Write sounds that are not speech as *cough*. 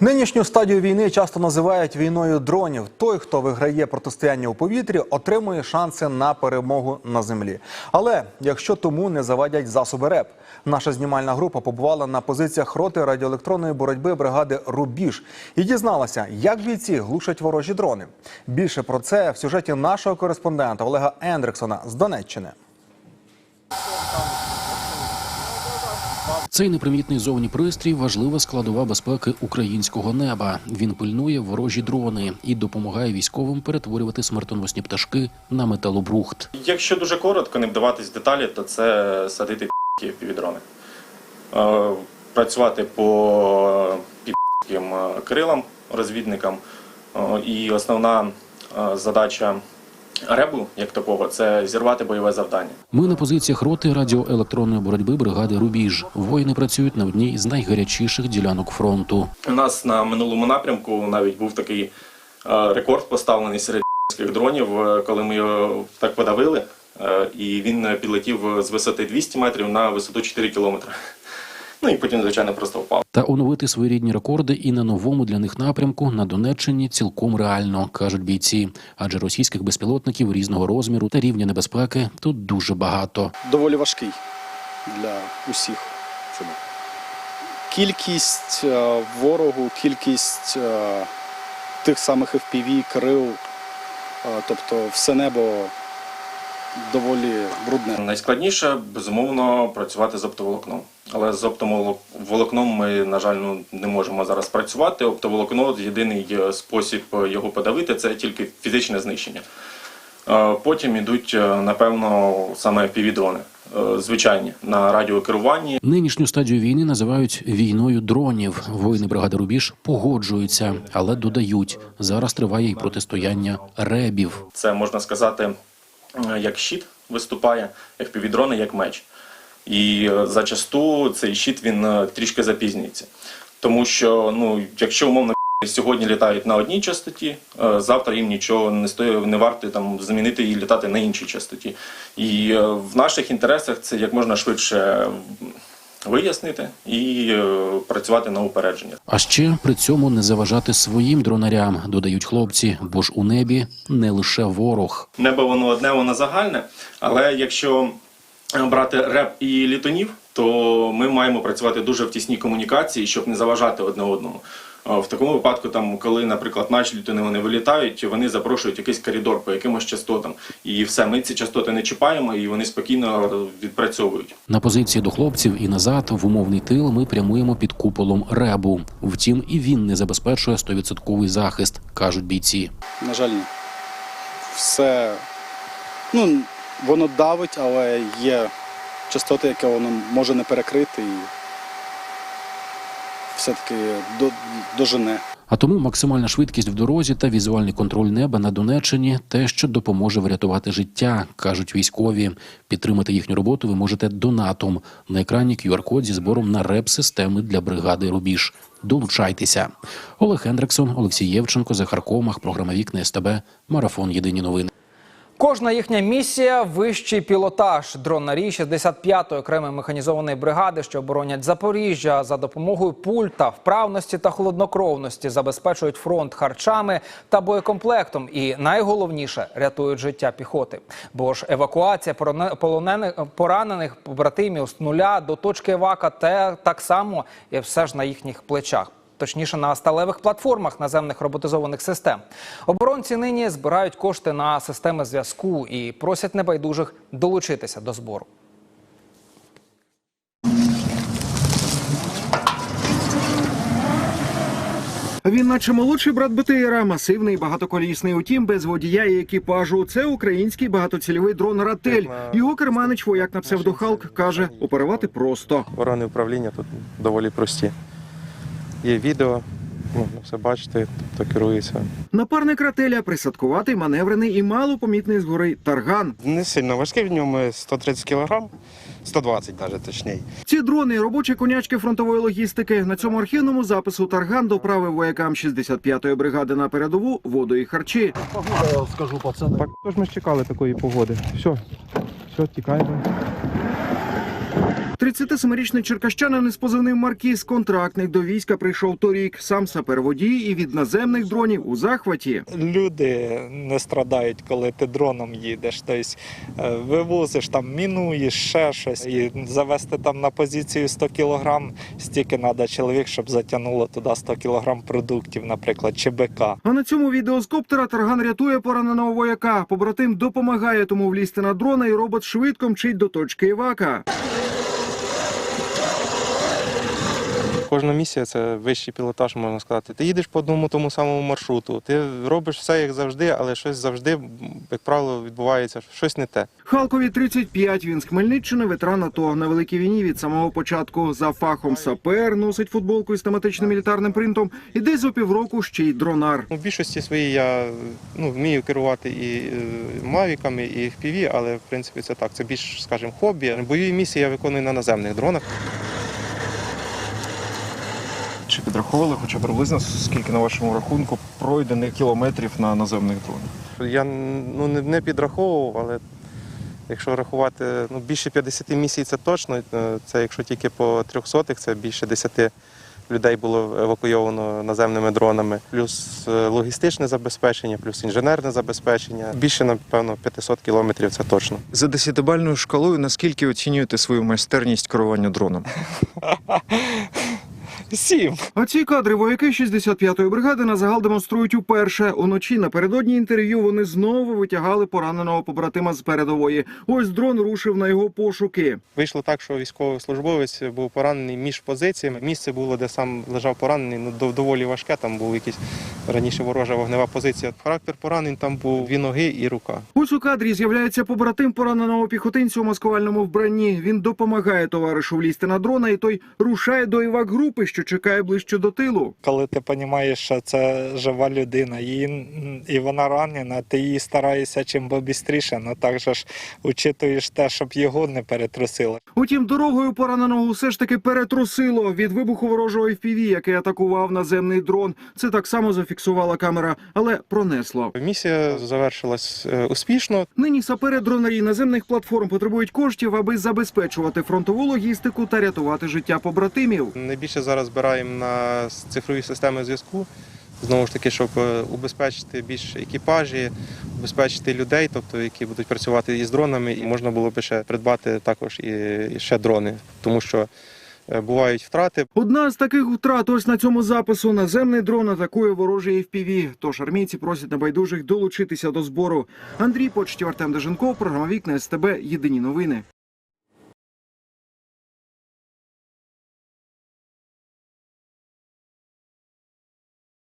Нинішню стадію війни часто називають війною дронів. Той, хто виграє протистояння у повітрі, отримує шанси на перемогу на землі. Але якщо тому не завадять засоби РЕП, наша знімальна група побувала на позиціях роти радіоелектронної боротьби бригади Рубіж і дізналася, як бійці глушать ворожі дрони. Більше про це в сюжеті нашого кореспондента Олега Ендриксона з Донеччини. Цей непримітний зовні пристрій важлива складова безпеки українського неба. Він пильнує ворожі дрони і допомагає військовим перетворювати смертоносні пташки на металобрухт. Якщо дуже коротко, не вдаватись в деталі, то це садити пі півдрони. Е, Працювати по крилам, розвідникам. Е, І основна е, задача ребу, як такого, це зірвати бойове завдання. Ми на позиціях роти радіоелектронної боротьби бригади Рубіж. Воїни працюють на одній з найгарячіших ділянок фронту. У нас на минулому напрямку навіть був такий е, рекорд поставлений серед дронів, е, коли ми його так подавили, е, і він підлетів з висоти 200 метрів на висоту 4 кілометри. Ну і потім, звичайно, просто впав. Та оновити своєрідні рекорди і на новому для них напрямку на Донеччині цілком реально, кажуть бійці. Адже російських безпілотників різного розміру та рівня небезпеки тут дуже багато. доволі важкий для усіх. Кількість е, ворогу, кількість е, тих самих FPV, крил, е, тобто все небо доволі брудне. Найскладніше, безумовно, працювати з оптоволокном. Але з оптоволокном ми, на жаль, ну, не можемо зараз працювати. Оптоволокно єдиний е, спосіб його подавити це тільки фізичне знищення. Е, Потім йдуть, е, напевно, саме півдрони, звичайні на радіокеруванні. Нинішню стадію війни називають війною дронів. Воїни бригади Рубіж погоджуються, але додають зараз триває й протистояння ребів. Це можна сказати, е, як щит виступає, як півдрони, як меч. І е, зачасту цей щит він е, трішки запізнюється. Тому що, ну, якщо умовно сьогодні літають на одній частоті, е, завтра їм нічого не стоїть, не варто там змінити і літати на іншій частоті. І в наших інтересах це як можна швидше вияснити і працювати на упередження. А ще при цьому не заважати своїм дронарям, додають хлопці, бо ж у небі не лише ворог. Небо воно одне, воно загальне. Але якщо брати реп і літонів, то ми маємо працювати дуже в тісній комунікації, щоб не заважати одне одному. В такому випадку, там, коли, наприклад, наші літони вони вилітають, вони запрошують якийсь коридор по якимось частотам. І все, ми ці частоти не чіпаємо, і вони спокійно відпрацьовують. На позиції до хлопців і назад в умовний тил ми прямуємо під куполом ребу. Втім, і він не забезпечує 100% захист, кажуть бійці. На жаль. Все ну, воно давить, але є частоти, яке воно може не перекрити і все-таки до, дожене. А тому максимальна швидкість в дорозі та візуальний контроль неба на Донеччині те, що допоможе врятувати життя, кажуть військові. Підтримати їхню роботу ви можете донатом. На екрані QR-код зі збором на реп-системи для бригади Рубіж. Долучайтеся. Олег Хендриксон, Олексій Євченко, Захар Комах, програма Вікна СТБ, Марафон Єдині новини. Кожна їхня місія вищий пілотаж. Дронарі 65-ї окремої механізованої бригади, що оборонять Запоріжжя, за допомогою пульта, вправності та холоднокровності забезпечують фронт харчами та боєкомплектом. І найголовніше рятують життя піхоти. Бо ж евакуація полонених поранених побратимів з нуля до точки евака те так само і все ж на їхніх плечах точніше на сталевих платформах наземних роботизованих систем. Оборонці нині збирають кошти на системи зв'язку і просять небайдужих долучитися до збору. Він, наче молодший брат БТРа, масивний, багатоколісний. Утім, без водія і екіпажу. Це український багатоцільовий дрон Ратель. Його керманич, вояк на псевдохалк, каже, оперувати просто. Органи управління тут доволі прості. Є відео, можна все бачити, тобто керується. Напарник Рателя присадкуватий, маневрений і малопомітний згори тарган. Не сильно важкий в ньому 130 кг, 120 навіть точніше. Ці дрони робочі конячки фронтової логістики. На цьому архівному запису тарган доправив воякам 65-ї бригади на передову воду і харчі. Погода, скажу, пацани. Так, тож ми ж чекали такої погоди. Все, все, тікаємо. 37-річний черкащанин із позивним Маркіз, контрактник до війська прийшов торік. Сам саперводій і від наземних дронів у захваті. люди не страдають, коли ти дроном їдеш. Тобто е, вивозиш там, мінуєш ще щось, і завести там на позицію 100 кілограм, стільки треба чоловік, щоб затягнуло туди 100 кілограм продуктів, наприклад, чи бика. А на цьому відео з коптера Тарган рятує пораненого вояка. Побратим допомагає тому влізти на дрона, і робот швидко мчить до точки Івака. Кожна місія це вищий пілотаж, можна сказати. Ти їдеш по одному тому самому маршруту. Ти робиш все як завжди, але щось завжди, як правило, відбувається щось не те. Халкові 35, він з Хмельниччини, ветеран АТО. На великій війні від самого початку за фахом сапер, носить футболку із тематичним мілітарним принтом. І десь за півроку ще й дронар. У більшості своїй я ну, вмію керувати і е, мавіками, і FPV, але в принципі це так. Це більш, скажімо, хобі. Бойові місії я виконую на наземних дронах. Чи підраховували хоча б приблизно скільки на вашому рахунку пройдених кілометрів на наземних дронах? Я ну, не, не підраховував, але якщо рахувати ну, більше 50 місій, це точно. Е, Це якщо тільки по трьохсотих, це більше 10 людей було евакуйовано наземними дронами, плюс е, логістичне забезпечення, плюс інженерне забезпечення. Більше, напевно, 500 кілометрів це точно. За десятибальною шкалою наскільки оцінюєте свою майстерність керування дроном? *laughs* Сім. А ці кадри вояки 65-ї бригади на загал демонструють уперше. Уночі напередодні інтерв'ю вони знову витягали пораненого побратима з передової. Ось дрон рушив на його пошуки. Вийшло так, що військовослужбовець був поранений між позиціями. Місце було, де сам лежав поранений, ну дов- доволі важке. Там був якийсь раніше ворожа вогнева позиція. Характер поранень там був дві ноги і рука. Ось у кадрі з'являється побратим пораненого піхотинця у маскувальному вбранні. Він допомагає товаришу влізти на дрона, і той рушає до івак групи, що чекає ближче до тилу. Коли ти розумієш, що це жива людина, її, і вона ранена, ти її стараєшся чим побістріше, але також ж учитуєш те, щоб його не перетрусило. Утім, дорогою пораненого все ж таки перетрусило від вибуху ворожого FPV, який атакував наземний дрон. Це так само зафіксувала камера, але пронесло. Місія завершилась е, успішно. Нині сапери дронарі наземних платформ потребують коштів, аби забезпечувати фронтову логістику та рятувати життя побратимів. Найбільше зараз збираємо на цифрові системи зв'язку. Знову ж таки, щоб е, убезпечити більше екіпажі, убезпечити людей, тобто які будуть працювати із дронами, і можна було б ще придбати також і, ще дрони, тому що бувають втрати. Одна з таких втрат ось на цьому запису наземний дрон атакує ворожий FPV. Тож армійці просять небайдужих долучитися до збору. Андрій Почтів, Артем Деженков, програма Вікна СТБ. Єдині новини.